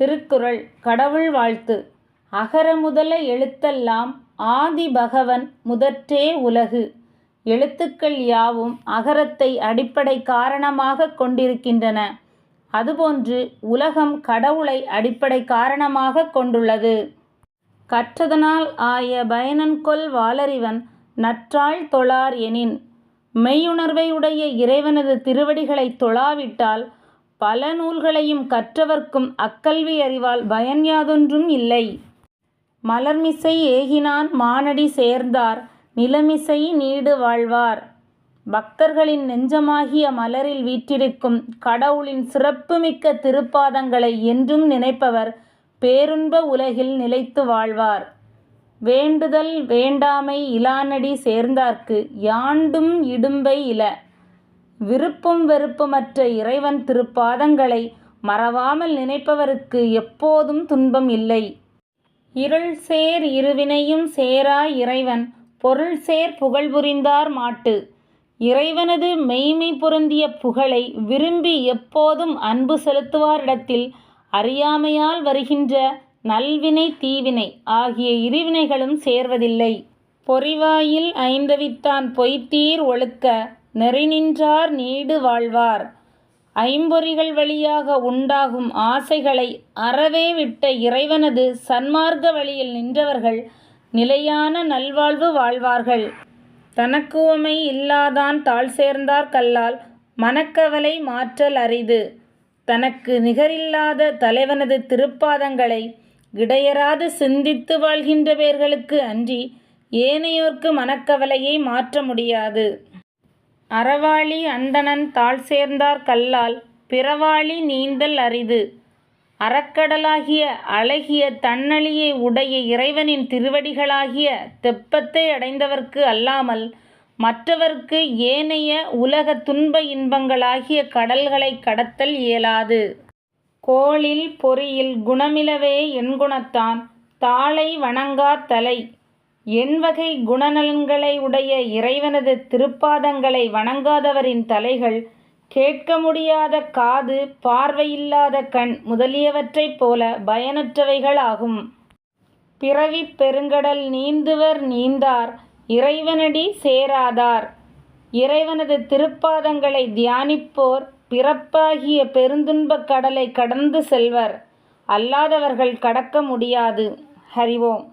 திருக்குறள் கடவுள் வாழ்த்து அகர முதல எழுத்தெல்லாம் ஆதி பகவன் முதற்றே உலகு எழுத்துக்கள் யாவும் அகரத்தை அடிப்படை காரணமாகக் கொண்டிருக்கின்றன. அதுபோன்று உலகம் கடவுளை அடிப்படை காரணமாகக் கொண்டுள்ளது. கற்றதனால் ஆய பயனன்கொல் வாளறிவன் நற்றாள் தொழார் எனின். மெய்யுணர்வையுடைய இறைவனது திருவடிகளைத் தொழாவிட்டால் பல நூல்களையும் கற்றவர்க்கும் அக்கல்வி அறிவால் பயன் யாதொன்றும் இல்லை. மலர்மிசை ஏகினான் மானடி சேர்ந்தார் நிலமிசை நீடு வாழ்வார். பக்தர்களின் நெஞ்சமாகிய மலரில் வீற்றிருக்கும் கடவுளின் சிறப்புமிக்க திருப்பாதங்களை என்றும் நினைப்பவர் பேருன்ப உலகில் நிலைத்து வாழ்வார். வேண்டுதல் வேண்டாமை இலானடி சேர்ந்தார்க்கு யாண்டும் இடும்பை இல. விருப்பும் வெறுப்புமற்ற இறைவன் திருப்பாதங்களை மறவாமல் நினைப்பவருக்கு எப்போதும் துன்பம் இல்லை. இருள் சேர் இருவினையும் சேரா இறைவன் பொருள் சேர் புகழ் புரிந்தார் மாட்டு. இறைவனது மெய்மை பொருந்திய புகழை விரும்பி எப்போதும் அன்பு செலுத்துவாரிடத்தில் அறியாமையால் வருகின்ற நல்வினை தீவினை ஆகிய இருவினைகளும் சேர்வதில்லை. பொறிவாயில் ஐந்தவித்தான் பொய்த்தீர் ஒழுக்க நெறிநின்றார் நீடு வாழ்வார். ஐம்பொறிகள் வழியாக உண்டாகும் ஆசைகளை அறவே விட்ட இறைவனது சன்மார்க்க வழியில் நின்றவர்கள் நிலையான நல்வாழ்வு வாழ்வார்கள். தனக்குவமை இல்லாதான் தாள்சேர்ந்தார் கல்லால் மனக்கவலை மாற்றல் அரிது. தனக்கு நிகரில்லாத தலைவனது திருப்பாதங்களை இடையறாது சிந்தித்து வாழ்கின்ற பேர்களுக்கு அன்றி ஏனையோர்க்கு மனக்கவலையை மாற்ற முடியாது. அறவாளி அந்தணன் தாள்சேர்ந்தார் கல்லால் பிறவாளி நீந்தல் அரிது. அறக்கடலாகிய அழகிய தன்னழியை உடைய இறைவனின் திருவடிகளாகிய தெப்பத்தை அடைந்தவர்க்கு அல்லாமல் மற்றவர்க்கு ஏனைய உலகத் துன்ப இன்பங்களாகிய கடல்களைக் கடத்தல் இயலாது. கோளில் பொறியில் குணமிலவே என்குணத்தான் தாளை வணங்காத் தலை. எண்வகை குணநலன்களை உடைய இறைவனது திருப்பாதங்களை வணங்காதவரின் தலைகள் கேட்க முடியாத காது பார்வையில்லாத கண் முதலியவற்றைப் போல பயனற்றவைகளாகும். பிறவிப் பெருங்கடல் நீந்துவர் நீந்தார் இறைவனடி சேராதார். இறைவனது திருப்பாதங்களை தியானிப்போர் பிறப்பாகிய பெருந்துன்பக் கடலை கடந்து செல்வர். அல்லாதவர்கள் கடக்க முடியாது. ஹரிவோம்